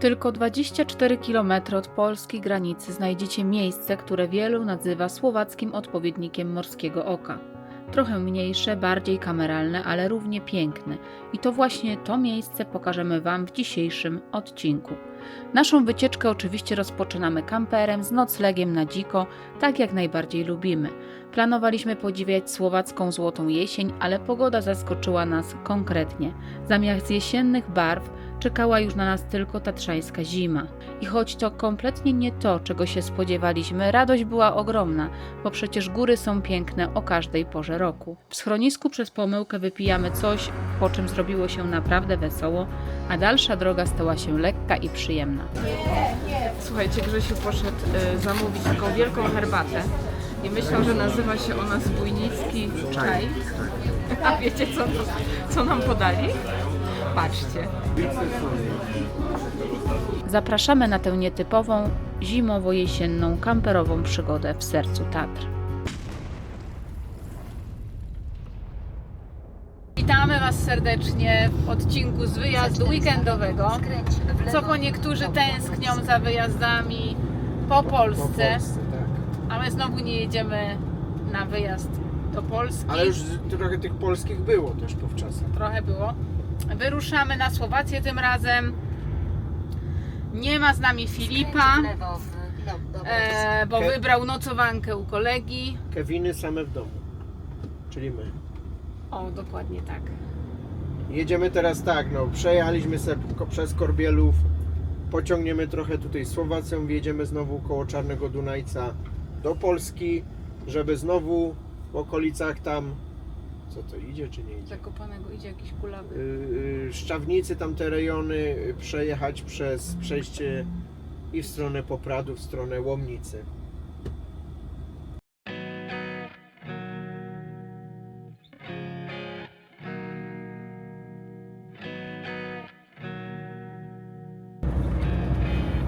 Tylko 24 km od polskiej granicy znajdziecie miejsce, które wielu nazywa słowackim odpowiednikiem Morskiego Oka. Trochę mniejsze, bardziej kameralne, ale równie piękne. I to właśnie to miejsce pokażemy Wam w dzisiejszym odcinku. Naszą wycieczkę oczywiście rozpoczynamy kamperem z noclegiem na dziko, tak jak najbardziej lubimy. Planowaliśmy podziwiać słowacką złotą jesień, ale pogoda zaskoczyła nas konkretnie. Zamiast jesiennych barw czekała już na nas tylko tatrzańska zima. I choć to kompletnie nie to, czego się spodziewaliśmy, radość była ogromna, bo przecież góry są piękne o każdej porze roku. W schronisku przez pomyłkę wypijamy coś, po czym zrobiło się naprawdę wesoło, a dalsza droga stała się lekka i przyjemna. Słuchajcie, Grzesiu poszedł y, zamówić taką wielką herbatę i myślał, że nazywa się ona zbójnicki czaj. A wiecie co, co nam podali? Patrzcie. Zapraszamy na tę nietypową, zimowo-jesienną, kamperową przygodę w sercu Tatr. Witamy Was serdecznie w odcinku z wyjazdu weekendowego. Co po niektórzy tęsknią za wyjazdami po Polsce, a my znowu nie jedziemy na wyjazd do Polski. Ale już trochę tych polskich było też powczasem. trochę było. Wyruszamy na Słowację tym razem. Nie ma z nami Filipa, e, bo Ke- wybrał nocowankę u kolegi. Keviny same w domu. Czyli my. O, dokładnie tak. Jedziemy teraz tak, no przejechaliśmy sobie ko- przez Korbielów, pociągniemy trochę tutaj Słowacją, wjedziemy znowu koło Czarnego Dunajca do Polski, żeby znowu w okolicach tam, co to idzie czy nie idzie? Zakopanego idzie jakiś kulawy. Yy, Szczawnicy, tamte rejony, yy, przejechać przez przejście i w stronę Popradu, w stronę Łomnicy.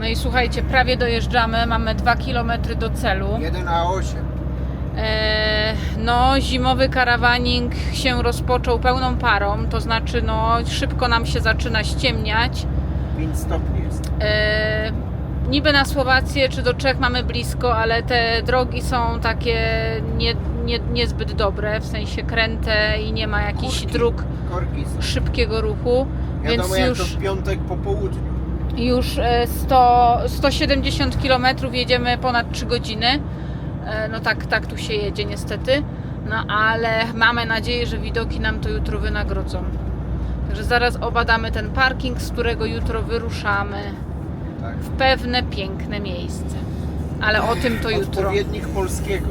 No i słuchajcie, prawie dojeżdżamy, mamy 2 km do celu. 1A8. E, no, zimowy karawaning się rozpoczął pełną parą, to znaczy no, szybko nam się zaczyna ściemniać. 5 stopni jest. E, niby na Słowację czy do Czech mamy blisko, ale te drogi są takie nie, nie, niezbyt dobre, w sensie kręte i nie ma jakichś dróg Korki są. szybkiego ruchu, Wiadomo więc jak już, to w piątek po południu. Już e, 100, 170 km jedziemy ponad 3 godziny. E, No tak, tak tu się jedzie niestety. No ale mamy nadzieję, że widoki nam to jutro wynagrodzą. Także zaraz obadamy ten parking, z którego jutro wyruszamy Tak. w pewne piękne miejsce. Ale o tym to jutro. Odpowiednik polskiego.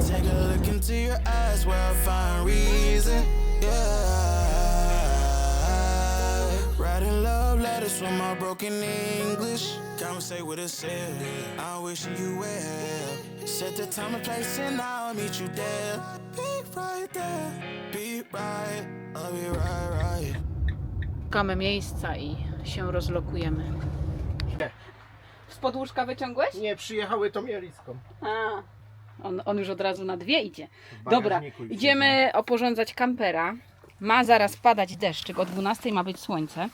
Letters from my broken English. Conversate with. I'm wishing you well. Set the time and place, and I'll meet you there. Be right there. Be right. I'll be right, right. Szukamy miejsca i się rozlokujemy. Spod łóżka wyciągłeś? Nie, przyjechały to mieliską. A, on, on już od razu na dwie idzie. Dobra, bagażniku i idziemy oporządzać kampera. Ma zaraz padać deszczyk, o 12 ma być słońce.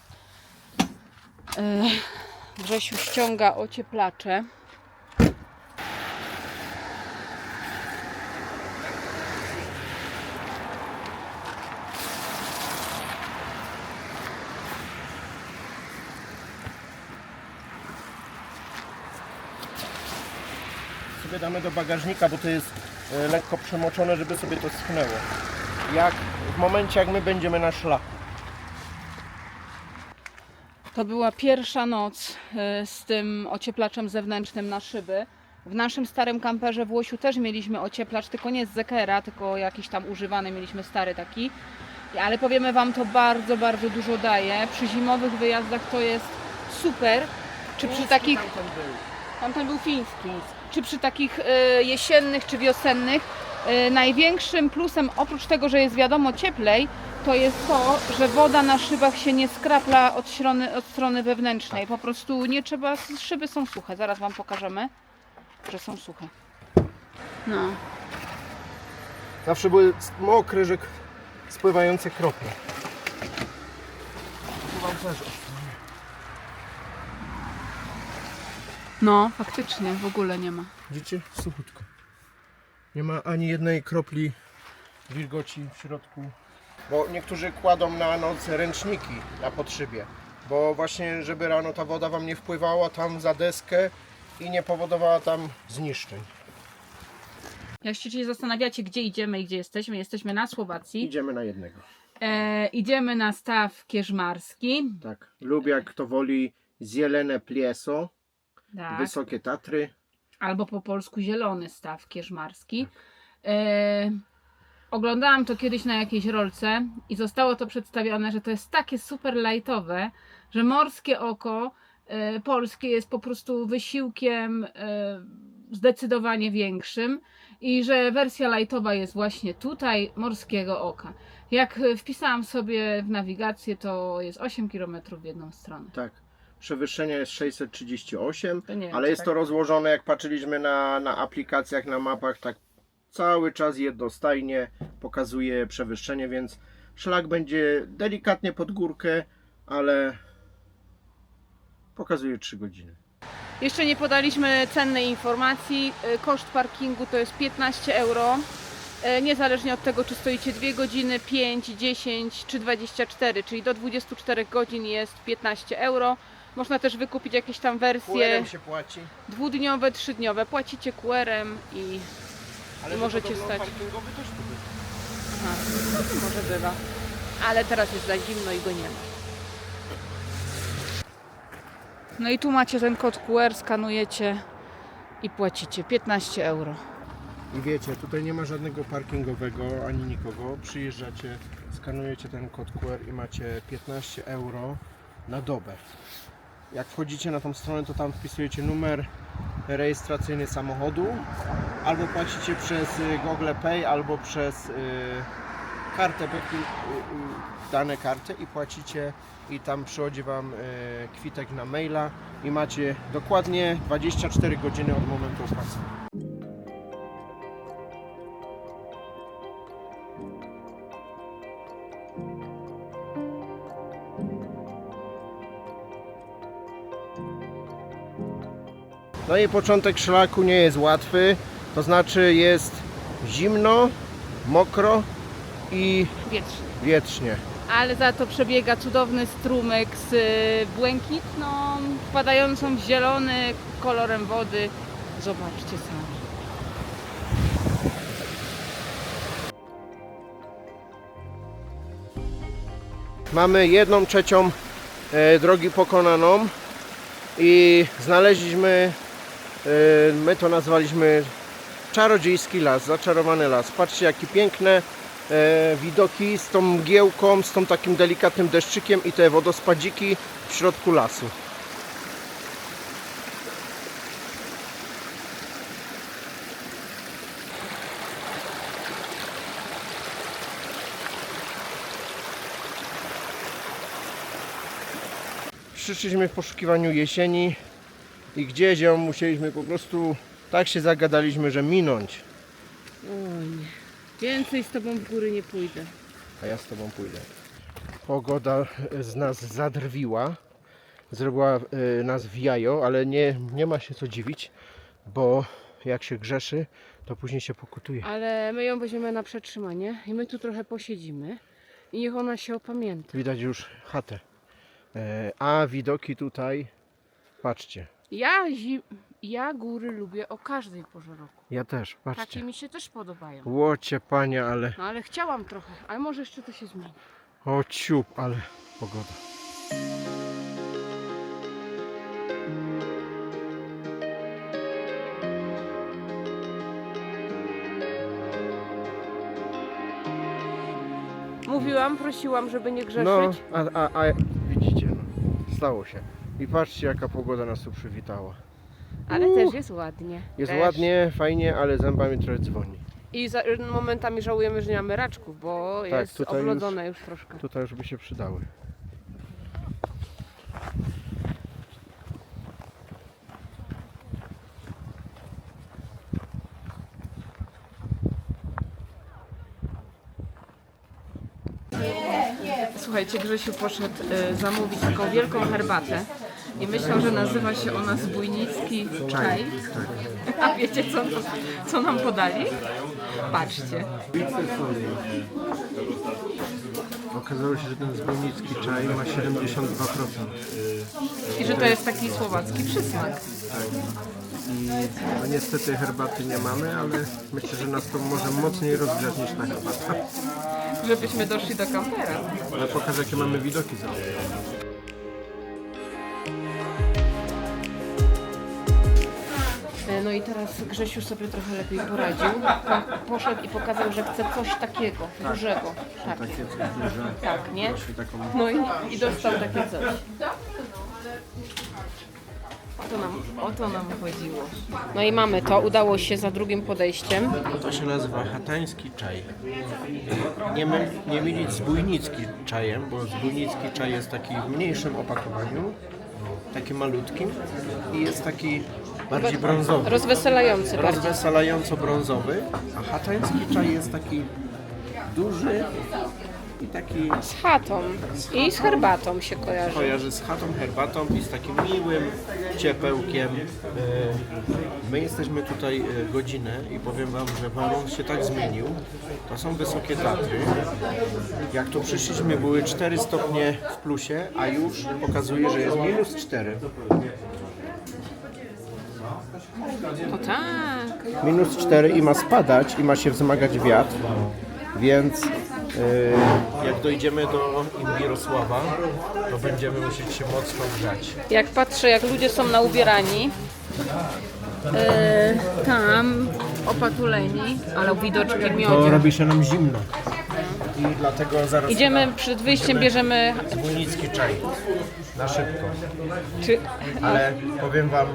Yy, Grzesiu ściąga ocieplacze. sobie damy do bagażnika, bo to jest e, lekko przemoczone, żeby sobie to schnęło. Jak w momencie jak my będziemy na szlaku. To była pierwsza noc y, z tym ocieplaczem zewnętrznym na szyby. W naszym starym kamperze w Łosiu też mieliśmy ocieplacz, tylko nie z Zekera, tylko jakiś tam używany, mieliśmy stary taki. Ale powiemy Wam, to bardzo, bardzo dużo daje. Przy zimowych wyjazdach to jest super. Czy przy takich... Tamten był fiński. Czy przy takich y, jesiennych czy wiosennych największym plusem oprócz tego, że jest wiadomo cieplej, to jest to, że woda na szybach się nie skrapla od strony, od strony wewnętrznej. Po prostu nie trzeba, szyby są suche. Zaraz Wam pokażemy, że są suche. No. Zawsze były mokre, że k- spływające krople. Tu wam też No, faktycznie, w ogóle nie ma. Widzicie? Suchutko. Nie ma ani jednej kropli wilgoci w środku. Bo niektórzy kładą na noc ręczniki na podszybie. Bo właśnie, żeby rano ta woda Wam nie wpływała tam za deskę i nie powodowała tam zniszczeń. Jak się zastanawiacie, gdzie idziemy i gdzie jesteśmy, jesteśmy na Słowacji. Idziemy na jednego. E, idziemy na staw kierzmarski. Tak. Lub jak to woli zielone plieso, Tak. wysokie Tatry. Albo po polsku zielony staw kierzmarski. E, oglądałam to kiedyś na jakiejś rolce i zostało to przedstawione, że to jest takie super lightowe, że morskie oko e, polskie jest po prostu wysiłkiem e, zdecydowanie większym i że wersja lightowa jest właśnie tutaj morskiego oka. Jak wpisałam sobie w nawigację, to jest 8 km w jedną stronę. Tak. Przewyższenie jest 638, To nie wiem, ale czy jest tak- to rozłożone, jak patrzyliśmy na, na aplikacjach, na mapach, tak cały czas jednostajnie pokazuje przewyższenie, więc szlak będzie delikatnie pod górkę, ale pokazuje 3 godziny. Jeszcze nie podaliśmy cennej informacji. E, Koszt parkingu to jest 15 euro. E, Niezależnie od tego, czy stoicie 2 godziny, 5, 10 czy 24, czyli do 24 godzin jest 15 euro. Można też wykupić jakieś tam wersje QR-em się płaci, dwudniowe, trzydniowe. Płacicie QR-em i I możecie stać. parkingowy też tu był. aha, może bywa. Ale teraz jest za zimno i go nie ma. No i tu macie ten kod QR, skanujecie i płacicie 15 euro. I wiecie, tutaj nie ma żadnego parkingowego ani nikogo. Przyjeżdżacie, skanujecie ten kod QR i macie 15 euro na dobę. Jak wchodzicie na tą stronę, to tam wpisujecie numer rejestracyjny samochodu, albo płacicie przez y, Google Pay, albo przez y, kartę, y, dane karty i płacicie i tam przychodzi Wam kwitek na maila i macie dokładnie 24 godziny od momentu opłacenia. No i początek szlaku nie jest łatwy, to znaczy jest zimno, mokro i Wietrznie. wietrznie. Ale za to przebiega cudowny strumyk z y, błękitną, wpadającą w zielony kolorem wody. Zobaczcie sami. Mamy jedną trzecią e, drogi pokonaną i znaleźliśmy, my to nazwaliśmy czarodziejski las, zaczarowany las. Patrzcie jakie piękne e, widoki z tą mgiełką, z tą takim delikatnym deszczykiem i te wodospadziki w środku lasu. Przyszliśmy w poszukiwaniu jesieni i gdzieś ją musieliśmy po prostu tak się zagadaliśmy, że minąć. Oj, więcej z tobą w góry nie pójdę. A ja z tobą pójdę. Pogoda z nas zadrwiła. Zrobiła y, nas w jajo, ale nie, nie ma się co dziwić, bo jak się grzeszy, to później się pokutuje. Ale my ją weźmiemy na przetrzymanie i my tu trochę posiedzimy. I niech ona się opamięta. Widać już chatę. E, a widoki tutaj, patrzcie. Ja, zi- ja góry lubię o każdej porze roku. Ja też, Takie patrzcie. mi się też podobają. Łocie panie, ale No ale chciałam trochę, ale może jeszcze to się zmieni. o ciup, ale pogoda. Mówiłam, prosiłam, żeby nie grzeszyć. No, a, a, a widzicie, no, stało się. I patrzcie jaka pogoda nas tu przywitała. Ale Uuu. też jest ładnie. Jest też. ładnie, fajnie, ale zębami trochę dzwoni. I za, momentami żałujemy, że nie mamy raczków, bo Tak, jest oblodzone już, troszkę. Tutaj już by się przydały. Słuchajcie, Grzesiu poszedł y, zamówić taką wielką herbatę i myślał, że nazywa się ona zbójnicki czaj. A wiecie co, co nam podali? Patrzcie. Okazało się, że ten zbójnicki czaj ma 72%. I że to jest taki słowacki przysmak. I no niestety herbaty nie mamy, ale myślę, że nas to może mocniej rozgrzać niż ta herbata. Żebyśmy doszli do kampera. Ale pokażę jakie mamy widoki za No i teraz Grzesiu sobie trochę lepiej poradził. Po- Poszedł i pokazał, że chce coś takiego, dużego. Tak, Takie coś duże. tak, nie? Taką No i, i dostał takie coś. O to, nam, o to nam chodziło. No i mamy to, udało się za drugim podejściem. To się nazywa hatański czaj. Nie, my, nie mylić z bójnicki czajem, bo zbójnicki czaj jest taki w mniejszym opakowaniu, taki malutkim i jest taki bardziej brązowy. Rozweselający bardzo. Rozweselająco brązowy, a hatański czaj jest taki duży i taki Z chatą i z herbatą się kojarzy. kojarzy z chatą, herbatą i z takim miłym ciepełkiem. E, My jesteśmy tutaj e, godzinę i powiem Wam, że warun się tak zmienił. To są wysokie Tatry. Jak tu przyszliśmy były 4 stopnie w plusie, a już pokazuje, że jest minus 4. To tak. Minus 4 i ma spadać i ma się wzmagać wiatr, więc jak dojdziemy do Imbirosława, to będziemy musieć się mocno grzać. Jak patrzę, jak ludzie są na ubierani, e, tam opatuleni, ale widoczki To miodzie. robi się nam zimno. I dlatego zaraz Idziemy przed wyjściem, bierzemy. Zbójnicki czaj. Na szybko. Czy, Ale powiem Wam,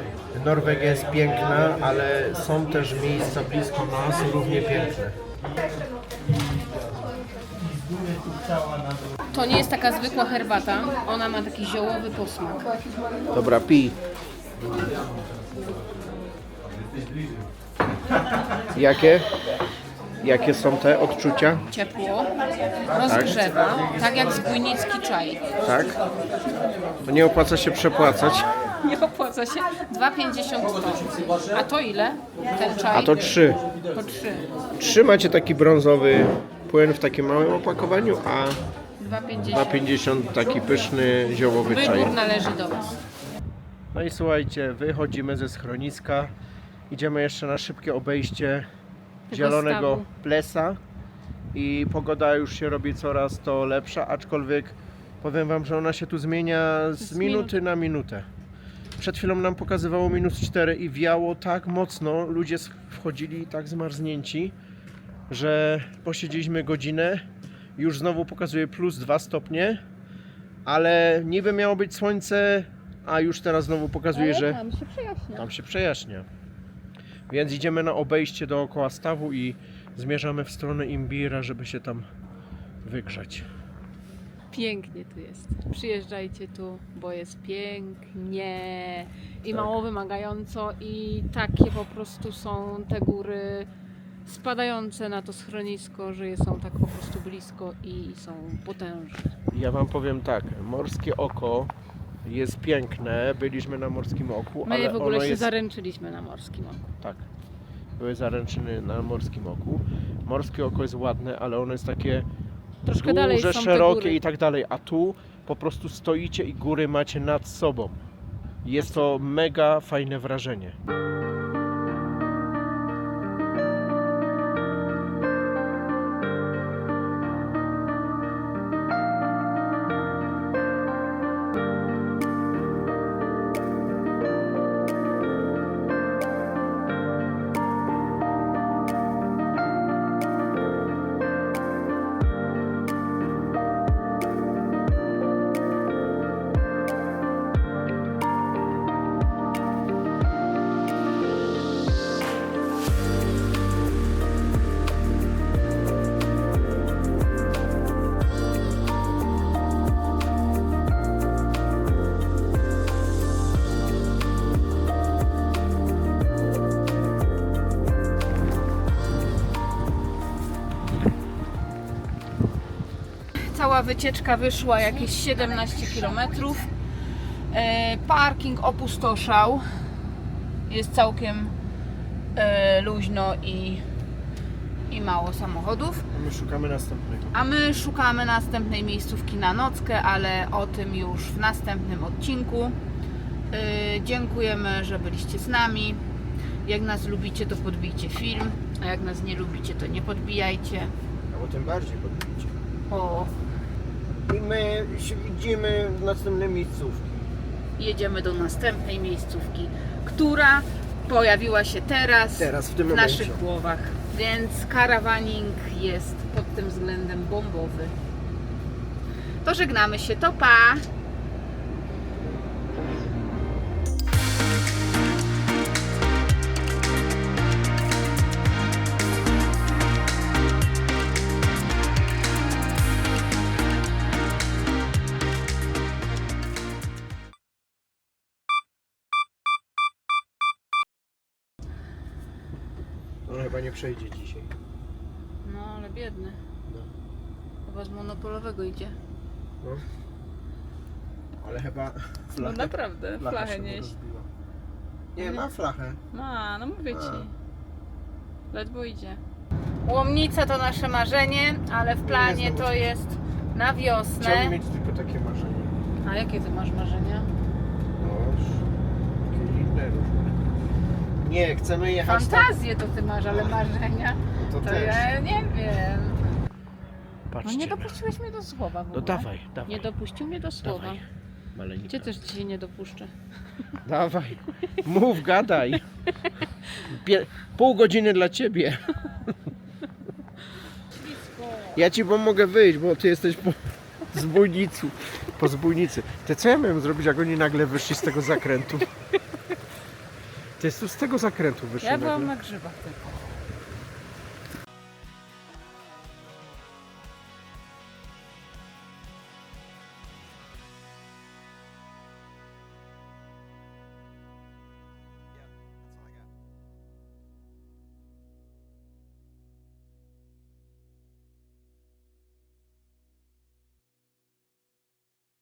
Norwegia jest piękna, ale są też miejsca blisko nas równie piękne. To nie jest taka zwykła herbata, ona ma taki ziołowy posmak. Dobra, pij. Jakie? Jakie są te odczucia? Ciepło, rozgrzewa, tak jak zbójnicki czaj. Tak? To nie opłaca się przepłacać. Nie opłaca się. 2,50 to. A to ile? Ten czaj? A to trzy. To 3. Trzy macie taki brązowy płyn w takim małym opakowaniu, a 2,50. 2,50 taki pyszny ziołowy czaj. Wybór należy do Was. No i słuchajcie, wychodzimy ze schroniska. Idziemy jeszcze na szybkie obejście zielonego stawu. plesa. I pogoda już się robi coraz to lepsza, aczkolwiek powiem Wam, że ona się tu zmienia z, Z minuty na minutę. Przed chwilą nam pokazywało minus 4 i wiało tak mocno, ludzie wchodzili tak zmarznięci, że posiedzieliśmy godzinę, już znowu pokazuje plus 2 stopnie, ale niby miało być słońce, a już teraz znowu pokazuje, że Tam się przejaśnia. tam się przejaśnia. Więc idziemy na obejście dookoła stawu i zmierzamy w stronę Imbira, żeby się tam wygrzać. Pięknie tu jest. Przyjeżdżajcie tu, bo jest pięknie i Tak. mało wymagająco i takie po prostu są te góry spadające na to schronisko, że są tak po prostu blisko i są potężne. Ja Wam powiem tak, morskie oko jest piękne, byliśmy na morskim oku, My ale w ogóle ono się jest... zaręczyliśmy na morskim oku. Tak, były zaręczyny na morskim oku. Morskie oko jest ładne, ale ono jest takie Troszkę dalej duże, są te szerokie i tak dalej, a tu po prostu stoicie i góry macie nad sobą. Jest to mega fajne wrażenie. Cała wycieczka wyszła jakieś 17 km. E, parking opustoszał. Jest całkiem e, luźno i, i mało samochodów. A my szukamy następnego. A my szukamy następnej miejscówki na nockę, ale o tym już w następnym odcinku. Yy, dziękujemy, że byliście z nami. Jak nas lubicie, to podbijcie film, a jak nas nie lubicie, to nie podbijajcie. Albo tym bardziej podbicie. O, I my się widzimy w następnej miejscówki. jedziemy do następnej miejscówki, która pojawiła się teraz, Teraz, w tym w momencie. naszych głowach. Więc karawaning jest pod tym względem bombowy. To żegnamy się, to pa! Chyba nie przejdzie dzisiaj. No ale biedny. No. Chyba z monopolowego idzie. No. Ale chyba No flachę, naprawdę, flacha flachę mu nieś. rozbiła. Nie, Nie. ma flachę. Ma, no mówię A. ci. Ledwo idzie. Łomnica to nasze marzenie, ale w planie to jest na wiosnę. Chciałbym mieć tylko takie marzenie. A jakie ty masz marzenia? No, takie inne różne. Nie, chcemy jechać tam. Fantazje to ty masz, ale marzenia No to, to też. ja nie wiem. No Patrzcie. nie dopuściłeś mnie do słowa w No ogóle. dawaj, dawaj. Nie dopuścił mnie do słowa. Dawaj. Maleńka. Cię też dzisiaj nie dopuszczę. Dawaj. Mów, gadaj. Pie- pół godziny dla ciebie. Ja ci pomogę wyjść, bo ty jesteś po zbójnicu. Po zbójnicy. Ty co ja miałem zrobić, jak oni nagle wyszli z tego zakrętu? Ty z tego zakrętu wyszli Ja byłam na grzybach tylko.